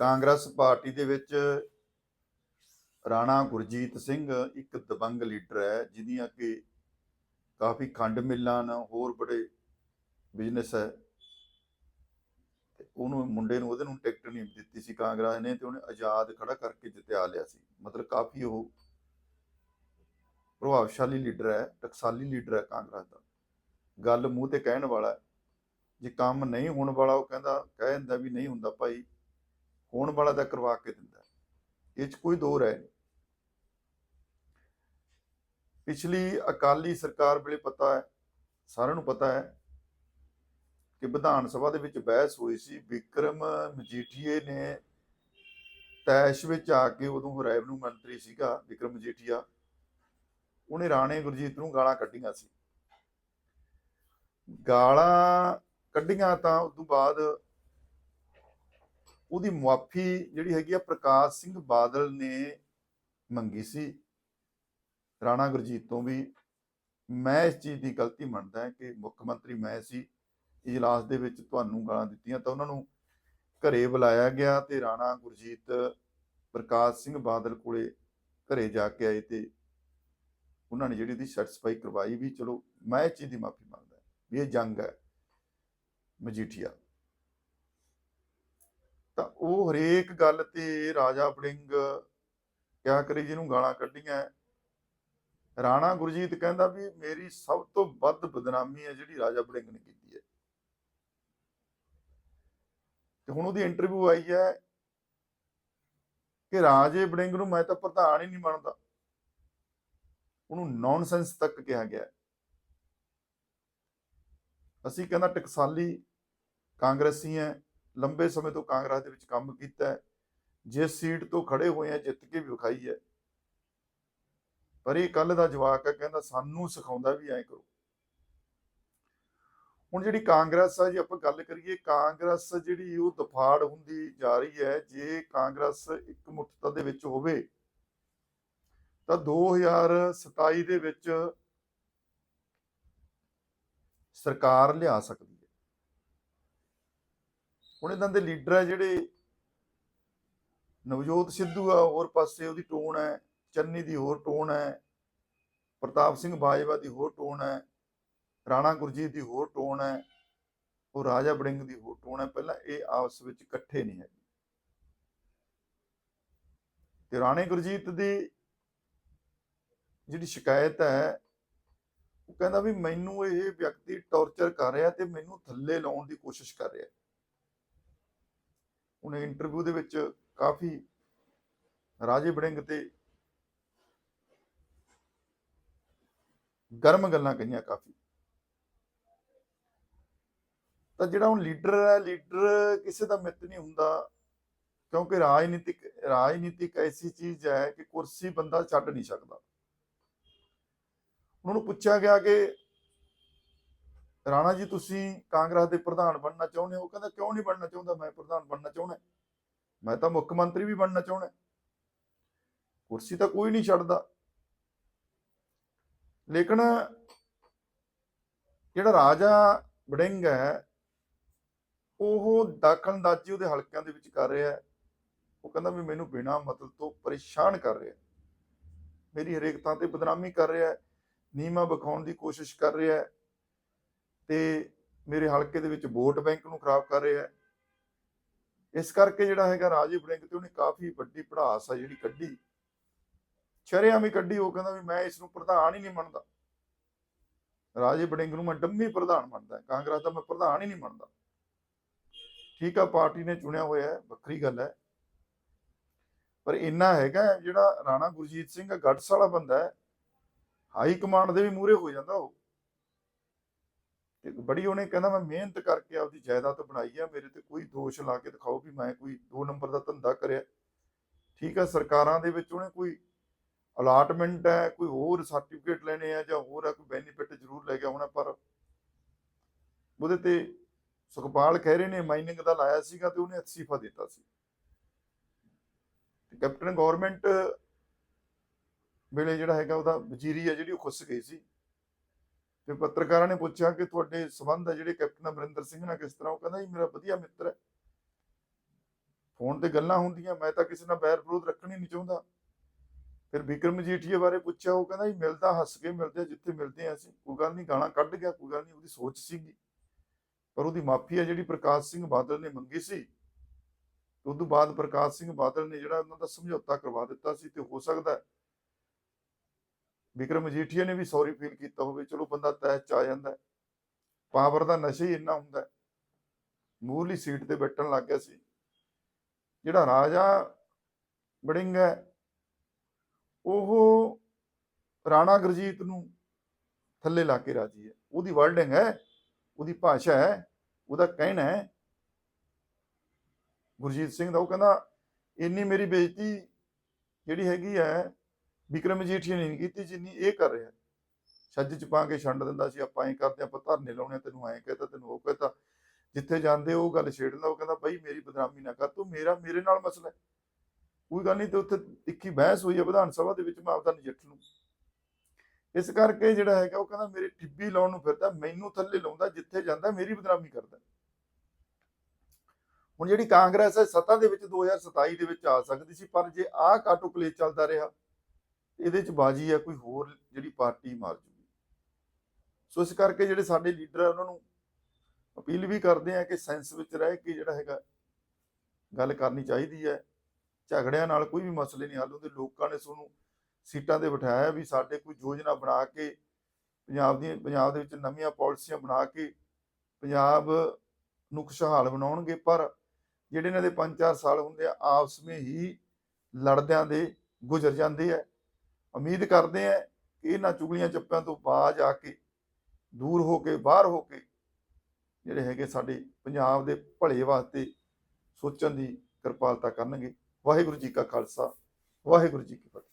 Congress party ਦੇ ਵਿੱਚ ਰਾਣਾ ਗੁਰਜੀਤ ਸਿੰਘ ਇੱਕ ਦਬੰਗ ਲੀਡਰ ਹੈ ਜਿਹਦੀਆਂ ਕਿ ਕਾਫੀ ਖੰਡ ਮਿੱਲਾਂ ਨਾਲ ਹੋਰ ਬੜੇ ਬਿਜ਼ਨਸ ਹੈ। ਉਹਨੂੰ ਮੁੰਡੇ ਨੂੰ, ਉਹਦੇ ਨੂੰ ਟਿਕਟ ਨਹੀਂ ਦਿੱਤੀ ਸੀ ਕਾਂਗਰਸ ਨੇ ਤੇ ਉਹਨੇ ਆਜ਼ਾਦ ਖੜਾ ਕਰਕੇ ਜਿੱਤਿਆ ਲਿਆ ਸੀ। ਮਤਲਬ ਕਾਫੀ ਉਹ ਪ੍ਰਭਾਵਸ਼ਾਲੀ ਲੀਡਰ ਹੈ, ਟਕਸਾਲੀ ਲੀਡਰ ਹੈ ਕਾਂਗਰਸ ਦਾ। ਗੱਲ ਮੂੰਹ ਤੇ ਕਹਿਣ ਵਾਲਾ ਜੇ ਕੰਮ ਨਹੀਂ ਹੋਣ ਵਾਲਾ, ਉਹ ਕਹਿੰਦਾ, ਕਹਿ ਦਿੰਦਾ ਵੀ ਨਹੀਂ ਹੁੰਦਾ ਭਾਈ। ਹੋਣ ਵਾਲਾ ਦਾ ਕਰਵਾ ਕੇ ਦਿੰਦਾ ਇਹ ਚ ਕੋਈ ਦੋ ਰਹਿ ਨਹੀਂ। ਪਿਛਲੀ ਅਕਾਲੀ ਸਰਕਾਰ ਵੇਲੇ ਪਤਾ ਹੈ, ਸਾਰਿਆਂ ਨੂੰ ਪਤਾ ਹੈ ਕਿ ਵਿਧਾਨ ਸਭਾ ਦੇ ਵਿੱਚ ਬਹਿਸ ਹੋਈ ਸੀ, ਵਿਕਰਮ ਮਜੀਠੀਏ ਨੇ ਤੈਸ਼ ਵਿੱਚ ਆ ਕੇ ਉਦੋਂ ਰੈਵਨਿਊ ਮੰਤਰੀ ਸੀਗਾ, ਵਿਕਰਮ ਮਜੀਠੀਆ। ਉਹਨੇ ਰਾਣੇ ਗੁਰਜੀਤ ਨੂੰ ਗਾਲਾਂ ਕੱਢੀਆਂ ਸੀ। ਗਾਲਾਂ ਕੱਢੀਆਂ ਤਾਂ ਉਸ ਤੋਂ ਬਾਅਦ ਉਹਦੀ ਮੁਆਫੀ ਜਿਹੜੀ ਹੈਗੀ ਆ ਪ੍ਰਕਾਸ਼ ਸਿੰਘ ਬਾਦਲ ਨੇ ਮੰਗੀ ਸੀ। ਰਾਣਾ ਗੁਰਜੀਤ ਤੋਂ ਵੀ ਮੈਂ ਇਸ ਚੀਜ਼ ਦੀ ਗਲਤੀ ਮੰਨਦਾ ਕਿ ਮੁੱਖ ਮੰਤਰੀ ਮੈਂ ਸੀ, ਇਜਲਾਸ ਦੇ ਵਿੱਚ ਤੁਹਾਨੂੰ ਗਾਲਾਂ ਦਿੱਤੀਆਂ ਤਾਂ ਉਹਨਾਂ ਨੂੰ ਘਰੇ ਬੁਲਾਇਆ ਗਿਆ ਤੇ ਰਾਣਾ ਗੁਰਜੀਤ ਪ੍ਰਕਾਸ਼ ਸਿੰਘ ਬਾਦਲ ਕੋਲੇ ਘਰੇ ਜਾ ਕੇ ਆਏ ਤੇ ਉਹਨਾਂ ਨੇ ਜਿਹੜੀ ਉਹਦੀ ਸੈਟੀਸਫਾਈ ਕਰਵਾਈ ਵੀ ਚਲੋ ਮੈਂ ਇਸ ਚੀਜ਼ ਦੀ ਮਾਫੀ ਮੰਗਦਾ ਵੀ ਇਹ ਜੰਗ ਹੈ ਮਜੀਠੀਆ। ਤਾਂ ਉਹ ਹਰੇਕ ਗੱਲ ਤੇ ਰਾਜਾ ਬੜਿੰਗ ਕਿਆ ਕਰੇ ਜਿਹਨੂੰ ਗਾਲਾਂ ਕੱਢੀਆਂ। ਰਾਣਾ ਗੁਰਜੀਤ ਕਹਿੰਦਾ ਵੀ ਮੇਰੀ ਸਭ ਤੋਂ ਵੱਧ ਬਦਨਾਮੀ ਹੈ ਜਿਹੜੀ ਰਾਜਾ ਬੜਿੰਗ ਨੇ ਕੀਤੀ ਹੈ। ਤੇ ਹੁਣ ਉਹਦੀ ਇੰਟਰਵਿਊ ਆਈ ਹੈ ਕਿ ਰਾਜੇ ਬੜਿੰਗ ਨੂੰ ਮੈਂ ਤਾਂ ਪ੍ਰਧਾਨ ਹੀ ਨਹੀਂ ਮੰਨਦਾ। ਉਹਨੂੰ ਨੌਨਸੈਂਸ ਤੱਕ ਕਿਹਾ ਗਿਆ। ਅਸੀਂ ਕਹਿੰਦਾ ਟਕਸਾਲੀ ਕਾਂਗਰਸੀ ਹੈ। ਲੰਬੇ ਸਮੇਂ ਤੋਂ ਕਾਂਗਰਸ ਦੇ ਵਿੱਚ ਕੰਮ ਕੀਤਾ ਜਿਸ ਸੀਟ ਤੋਂ ਖੜੇ ਹੋਏ ਆ, ਜਿੱਤ ਕੇ ਵੀ ਵਿਖਾਈ ਹੈ। ਪਰ ਇਹ ਕੱਲ ਦਾ ਜਵਾਕ ਹੈ ਕਹਿੰਦਾ ਸਾਨੂੰ ਸਿਖਾਉਂਦਾ ਵੀ ਐ ਕਰੋ। ਹੁਣ ਜਿਹੜੀ ਕਾਂਗਰਸ ਆ, ਜੇ ਆਪਾਂ ਗੱਲ ਕਰੀਏ, ਕਾਂਗਰਸ ਜਿਹੜੀ ਉਹ ਦਫਾੜ ਹੁੰਦੀ ਜਾ ਰਹੀ ਹੈ, ਜੇ ਕਾਂਗਰਸ ਇੱਕ ਮੁੱਠਤਾ ਦੇ ਵਿੱਚ ਹੋਵੇ, ਤਾਂ 2027 ਦੇ ਵਿੱਚ ਸਰਕਾਰ ਲਿਆ ਸਕਦੀ ਹੁਣ ਇਹਨਾਂ ਦੇ ਲੀਡਰ ਹੈ ਜਿਹੜੇ ਨਵਜੋਤ ਸਿੱਧੂ ਆ, ਹੋਰ ਪਾਸੇ ਉਹਦੀ ਟੋਨ ਹੈ, ਚੰਨੀ ਦੀ ਹੋਰ ਟੋਨ ਹੈ, ਪ੍ਰਤਾਪ ਸਿੰਘ ਬਾਜਵਾ ਦੀ ਹੋਰ ਟੋਨ ਹੈ, ਰਾਣਾ ਗੁਰਜੀਤ ਦੀ ਹੋਰ ਟੋਨ ਹੈ, ਉਹ ਰਾਜਾ ਬੜਿੰਗ ਦੀ ਹੋਰ ਟੋਨ ਹੈ, ਪਹਿਲਾਂ ਇਹ ਆਪਸ ਵਿੱਚ ਇਕੱਠੇ ਨਹੀਂ ਹੈਗੇ। ਤੇ ਰਾਣੇ ਗੁਰਜੀਤ ਦੀ ਜਿਹੜੀ ਸ਼ਿਕਾਇਤ ਹੈ, ਉਹ ਕਹਿੰਦਾ ਵੀ ਮੈਨੂੰ ਇਹ ਵਿਅਕਤੀ ਟੌਰਚਰ ਕਰ ਰਿਹਾ ਤੇ ਮੈਨੂੰ ਥੱਲੇ ਲਾਉਣ ਦੀ ਕੋਸ਼ਿਸ਼ ਕਰ ਰਿਹਾ। ਉਹਨੇ ਇੰਟਰਵਿਊ ਦੇ ਵਿੱਚ ਕਾਫੀ ਰਾਜੇ ਬੜਿੰਗ ਤੇ ਗਰਮ ਗੱਲਾਂ ਕਹੀਆਂ ਕਾਫੀ। ਤਾਂ ਜਿਹੜਾ ਹੁਣ ਲੀਡਰ ਹੈ ਲੀਡਰ ਕਿਸੇ ਦਾ ਮਿੱਤ ਨਹੀਂ ਹੁੰਦਾ, ਕਿਉਂਕਿ ਰਾਜਨੀਤਿਕ ਰਾਜਨੀਤਿਕ ਐਸੀ ਚੀਜ਼ ਹੈ ਕਿ ਕੁਰਸੀ ਬੰਦਾ ਛੱਡ ਨਹੀਂ ਸਕਦਾ। ਉਹਨਾਂ ਨੂੰ ਪੁੱਛਿਆ ਗਿਆ ਕਿ ਰਾਣਾ ਜੀ, ਤੁਸੀਂ ਕਾਂਗਰਸ ਦੇ ਪ੍ਰਧਾਨ ਬਣਨਾ ਚਾਹੁੰਦੇ ਹੋ? ਉਹ ਕਹਿੰਦਾ, ਕਿਉਂ ਨਹੀਂ ਬਣਨਾ ਚਾਹੁੰਦਾ? ਮੈਂ ਪ੍ਰਧਾਨ ਬਣਨਾ ਚਾਹੁੰਦਾ ਮੈਂ ਤਾਂ ਮੁੱਖ ਮੰਤਰੀ ਵੀ ਬਣਨਾ ਚਾਹੁੰਦਾ ਕੁਰਸੀ ਤਾਂ ਕੋਈ ਨਹੀਂ ਛੱਡਦਾ। ਲੇਕਿਨ ਜਿਹੜਾ ਰਾਜਾ ਵੜਿੰਗ ਹੈ, ਉਹ ਦਖਲਅੰਦਾਜ਼ੀ ਉਹਦੇ ਹਲਕਿਆਂ ਦੇ ਵਿੱਚ ਕਰ ਰਿਹਾ ਹੈ। ਉਹ ਕਹਿੰਦਾ ਵੀ ਮੈਨੂੰ ਬਿਨਾਂ ਮਤਲਬ ਤੋਂ ਪਰੇਸ਼ਾਨ ਕਰ ਰਿਹਾ ਮੇਰੀ ਹਰੇਕ ਥਾਂ ਤੇ ਬਦਨਾਮੀ ਕਰ ਰਿਹਾ ਹੈ। ਨੀਮਾ ਵਿਖਾਉਣ ਦੀ ਕੋਸ਼ਿਸ਼ ਕਰ ਰਿਹਾ ਹੈ। ਤੇ ਮੇਰੇ ਹਲਕੇ ਦੇ ਵਿੱਚ ਵੋਟ ਬੈਂਕ ਨੂੰ ਖਰਾਬ ਕਰ ਰਿਹਾ ਹੈ। ਇਸ ਕਰਕੇ ਜਿਹੜਾ ਹੈਗਾ ਰਾਜੇ ਬੜਿੰਗ ਤੇ ਉਹਨੇ ਕਾਫੀ ਵੱਡੀ ਪੜਾਸ ਆ ਜਿਹੜੀ ਕੱਢੀ। ਸ਼ਰੇਆਮ ਹੀ ਕੱਢੀ, ਉਹ ਕਹਿੰਦਾ ਵੀ ਮੈਂ ਇਸ ਨੂੰ ਪ੍ਰਧਾਨ ਹੀ ਨਹੀਂ ਮੰਨਦਾ। ਰਾਜੇ ਬੜਿੰਗ ਨੂੰ ਮੈਂ ਡੰਮੀ ਪ੍ਰਧਾਨ ਮੰਨਦਾ, ਕਾਂਗਰਸ ਦਾ ਮੈਂ ਪ੍ਰਧਾਨ ਹੀ ਨਹੀਂ ਮੰਨਦਾ। ਠੀਕ ਆ, ਪਾਰਟੀ ਨੇ ਚੁਣਿਆ ਹੋਇਆ ਹੈ, ਵੱਖਰੀ ਗੱਲ ਹੈ। ਪਰ ਇੰਨਾ ਹੈਗਾ ਜਿਹੜਾ ਰਾਣਾ ਗੁਰਜੀਤ ਸਿੰਘ ਗੱਟਸ ਵਾਲਾ ਬੰਦਾ ਹੈ, ਹਾਈ ਕਮਾਂਡ ਦੇ ਵੀ ਮੂਹਰੇ ਹੋ ਜਾਂਦਾ ਉਹ। ਤੇ ਬੜੀ ਉਹਨੇ ਕਹਿੰਦਾ ਮੈਂ ਮਿਹਨਤ ਕਰਕੇ ਆਪਦੀ ਜਾਇਦਾਦ ਬਣਾਈ ਆ, ਮੇਰੇ ਤੇ ਕੋਈ ਦੋਸ਼ ਲਾ ਕੇ ਦਿਖਾਓ ਵੀ ਮੈਂ ਕੋਈ ਦੋ ਨੰਬਰ ਦਾ ਧੰਦਾ ਕਰਿਆ। ਠੀਕ ਆ, ਸਰਕਾਰਾਂ ਦੇ ਵਿੱਚ ਉਹਨੇ ਕੋਈ ਅਲਾਟਮੈਂਟ ਹੈ, ਕੋਈ ਹੋਰ ਸਰਟੀਫਿਕੇਟ ਲੈਣੇ ਆ ਜਾਂ ਹੋਰ ਹੈ ਕੋਈ ਬੈਨੀਫਿਟ ਜ਼ਰੂਰ ਲੈ ਗਿਆ ਹੋਣਾ ਪਰ ਉਹਦੇ ਤੇ ਸੁਖਪਾਲ ਖਹਿਰੇ ਨੇ ਮਾਈਨਿੰਗ ਦਾ ਲਾਇਆ ਸੀਗਾ ਤੇ ਉਹਨੇ ਅਸਤੀਫਾ ਦਿੱਤਾ ਸੀ। ਤੇ ਕੈਪਟਨ ਗਵਰਨਮੈਂਟ ਵੇਲੇ ਜਿਹੜਾ ਹੈਗਾ ਉਹਦਾ ਵਜ਼ੀਰੀ ਹੈ ਜਿਹੜੀ ਉਹ ਖੁੱਸ ਗਈ ਸੀ। ਤੇ ਪੱਤਰਕਾਰਾਂ ਨੇ ਪੁੱਛਿਆ ਕਿ ਤੁਹਾਡੇ ਸਬੰਧ ਹੈ ਜਿਹੜੇ ਕੈਪਟਨ ਅਮਰਿੰਦਰ ਸਿੰਘ ਨਾਲ ਕਿਸ ਤਰ੍ਹਾਂ? ਉਹ ਕਹਿੰਦਾ ਜੀ, ਮੇਰਾ ਵਧੀਆ ਮਿੱਤਰ ਹੈ। ਫੋਨ ਤੇ ਗੱਲਾਂ ਹੁੰਦੀਆਂ, ਮੈਂ ਤਾਂ ਕਿਸੇ ਨਾਲ ਬੈਰ ਵਿਰੋਧ ਰੱਖਣੀ ਨਹੀਂ ਚਾਹੁੰਦਾ। ਫਿਰ ਵਿਕਰਮ ਮਜੀਠੀਆ ਬਾਰੇ ਪੁੱਛਿਆ, ਉਹ ਕਹਿੰਦਾ ਜੀ, ਮਿਲਦਾ, ਹੱਸ ਕੇ ਮਿਲਦੇ ਆ, ਜਿੱਥੇ ਮਿਲਦੇ ਆ ਅਸੀਂ। ਕੋਈ ਗੱਲ ਨਹੀਂ ਗਾਣਾ ਕੱਢ ਗਿਆ, ਕੋਈ ਗੱਲ ਨਹੀਂ, ਉਹਦੀ ਸੋਚ ਸੀਗੀ। ਪਰ ਉਹਦੀ ਮਾਫੀ ਆ ਜਿਹੜੀ ਪ੍ਰਕਾਸ਼ ਸਿੰਘ ਬਾਦਲ ਨੇ ਮੰਗੀ ਸੀ ਉਸ ਤੋਂ ਬਾਅਦ ਪ੍ਰਕਾਸ਼ ਸਿੰਘ ਬਾਦਲ ਨੇ ਜਿਹੜਾ ਉਹਨਾਂ ਦਾ ਸਮਝੌਤਾ ਕਰਵਾ ਦਿੱਤਾ ਸੀ, ਤੇ ਹੋ ਸਕਦਾ ਵਿਕਰਮ ਮਜੀਠੀਆ ਨੇ ਵੀ ਸੌਰੀ ਫੀਲ ਕੀਤਾ ਹੋਵੇ, ਚਲੋ ਬੰਦਾ ਤੈਅ ਚ ਆ ਜਾਂਦਾ ਪਾਵਰ ਦਾ ਨਸ਼ਾ ਹੀ ਇੰਨਾ ਹੁੰਦਾ ਹੈ। ਸੀਟ ਤੇ ਬੈਠਣ ਲੱਗ ਗਿਆ ਸੀ। ਜਿਹੜਾ ਰਾਜਾ ਬੜਿੰਗ ਹੈ, ਉਹ ਰਾਣਾ ਗੁਰਜੀਤ ਨੂੰ ਥੱਲੇ ਲਾ ਕੇ ਰਾਜੀ ਹੈ। ਉਹਦੀ ਵਰਡਿੰਗ ਹੈ, ਉਹਦੀ ਭਾਸ਼ਾ ਹੈ, ਉਹਦਾ ਕਹਿਣਾ ਹੈ। ਗੁਰਜੀਤ ਸਿੰਘ ਦਾ ਉਹ ਕਹਿੰਦਾ, ਇੰਨੀ ਮੇਰੀ ਬੇਇੱਜ਼ਤੀ ਜਿਹੜੀ ਹੈਗੀ ਹੈ ਵਿਕਰਮ ਮਜੀਠੀਆ ਨੇ ਨਹੀਂ ਕੀਤੀ ਜਿੰਨੀ ਇਹ ਕਰ ਰਿਹਾ। ਛੱਜ ਚ ਪਾ ਕੇ ਛੰਡ ਦਿੰਦਾ ਸੀ, ਆਪਾਂ ਐਂ ਕਰਦੇ ਆਪਾਂ ਧਰਨੇ ਲਾਉਣੇ ਤੈਨੂੰ ਐਂ ਕਹਤਾ, ਤੈਨੂੰ ਉਹ ਕਹਤਾ। ਜਿੱਥੇ ਜਾਂਦੇ ਉਹ ਗੱਲ ਛੇੜਦਾ, ਉਹ ਕਹਿੰਦਾ, ਬਈ ਮੇਰੀ ਬਦਨਾਮੀ ਨਾ ਕਰ, ਤੂੰ ਮੇਰਾ, ਮੇਰੇ ਨਾਲ ਮਸਲਾ ਕੋਈ ਗੱਲ ਨਹੀਂ ਤੇ ਉੱਥੇ ਤਿੱਖੀ ਬਹਿਸ ਹੋਈ ਹੈ ਵਿਧਾਨ ਸਭਾ ਦੇ ਵਿੱਚ ਮੈਂ ਆਪਦਾ ਨਜਿੱਠ ਲੂੰ। ਇਸ ਕਰਕੇ ਜਿਹੜਾ ਹੈਗਾ, ਉਹ ਕਹਿੰਦਾ, ਮੇਰੇ ਟਿੱਬੀ ਲਾਉਣ ਨੂੰ ਫਿਰਦਾ, ਮੈਨੂੰ ਥੱਲੇ ਲਾਉਂਦਾ, ਜਿੱਥੇ ਜਾਂਦਾ, ਮੇਰੀ ਬਦਨਾਮੀ ਕਰਦਾ ਹੁਣ ਜਿਹੜੀ ਕਾਂਗਰਸ ਹੈ, ਸੱਤਾ ਦੇ ਵਿੱਚ 2027 ਦੇ ਵਿੱਚ ਆ ਸਕਦੀ ਸੀ, ਪਰ ਜੇ ਆਹ ਕਾਟੋ ਕਲੇ ਚੱਲਦਾ ਰਿਹਾ ਇਹਦੇ ਚ ਬਾਜੀ ਹੈ ਕੋਈ ਹੋਰ ਜਿਹੜੀ ਪਾਰਟੀ ਮਾਰ ਜੂਗੀ। ਸੋ ਇਸ ਕਰਕੇ ਜਿਹੜੇ ਸਾਡੇ ਲੀਡਰ ਆ, ਉਹਨਾਂ ਨੂੰ ਅਪੀਲ ਵੀ ਕਰਦੇ ਆ ਕਿ ਸੈਂਸ ਵਿੱਚ ਰਹਿ ਕੇ ਜਿਹੜਾ ਹੈਗਾ ਗੱਲ ਕਰਨੀ ਚਾਹੀਦੀ ਹੈ। ਝਗੜਿਆਂ ਨਾਲ ਕੋਈ ਵੀ ਮਸਲੇ ਨਹੀਂ ਹੱਲ ਹੁੰਦੇ। ਲੋਕਾਂ ਨੇ ਤੁਹਾਨੂੰ ਸੀਟਾਂ ਤੇ ਬਿਠਾਇਆ ਵੀ ਸਾਡੇ ਕੋਈ ਯੋਜਨਾ ਬਣਾ ਕੇ ਪੰਜਾਬ ਦੀ ਪੰਜਾਬ ਦੇ ਵਿੱਚ ਨਵੀਆਂ ਪਾਲਿਸੀਆਂ ਬਣਾ ਕੇ ਪੰਜਾਬ ਨੂੰ ਖੁਸ਼ਹਾਲ ਬਣਾਉਣਗੇ। ਪਰ ਜਿਹੜੇ ਇਹਨਾਂ ਦੇ 5-4 ਸਾਲ ਹੁੰਦੇ ਆ, ਆਪਸ ਵਿੱਚ ਹੀ ਲੜਦਿਆਂ ਦੇ ਗੁਜ਼ਰ ਜਾਂਦੇ ਆ। ਉਮੀਦ ਕਰਦੇ ਆ ਕਿ ਇਹਨਾਂ ਚੁਗਲੀਆਂ ਚੱਪਿਆਂ ਤੋਂ ਬਾਜ ਆ ਕੇ, ਦੂਰ ਹੋ ਕੇ, ਬਾਹਰ ਹੋ ਕੇ ਜਿਹੜੇ ਹੈਗੇ ਸਾਡੇ ਪੰਜਾਬ ਦੇ ਭਲੇ ਵਾਸਤੇ ਸੋਚਣ ਦੀ ਕਿਰਪਾਲਤਾ ਕਰਨਗੇ। ਵਾਹਿਗੁਰੂ ਜੀ ਕਾ ਖਾਲਸਾ, ਵਾਹਿਗੁਰੂ ਜੀ ਕੀ ਫਤਿਹ।